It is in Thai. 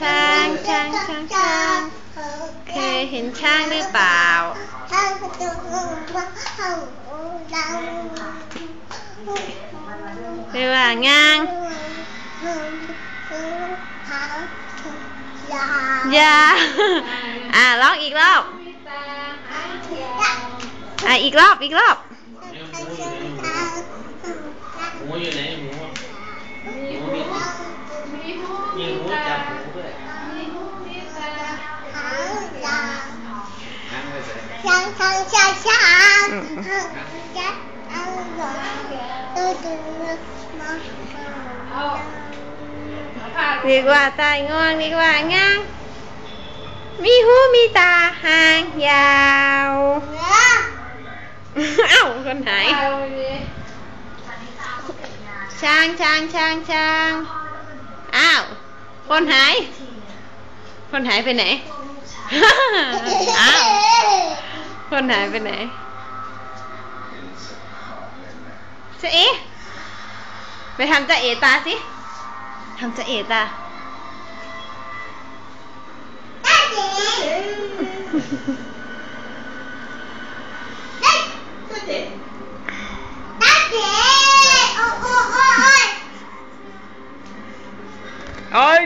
ช้างช้างช้างช้างเคยเห็นช้างหรือเปล่าช้างประตูเราหรือว่างางยาอะร้องอีกรอบอะอีกรอบอีกรอบหมูอยู่ไหนหมูหมูมีมีหมูจับหมูด้วยห ช้างช้างช้างช้างช้างตื่นตื่นมาดีกว่าตายงวงดีกว่างางมีหูมีตาหางยาวเอ้าคนไหนช้างช้างช้างช้างอ้าวคนหาย คนหายไปไหน นหายไปไหนจะเอ๋ไปทำจะเอ๋ตาสิทำจะเอ๋ตาโอ้ย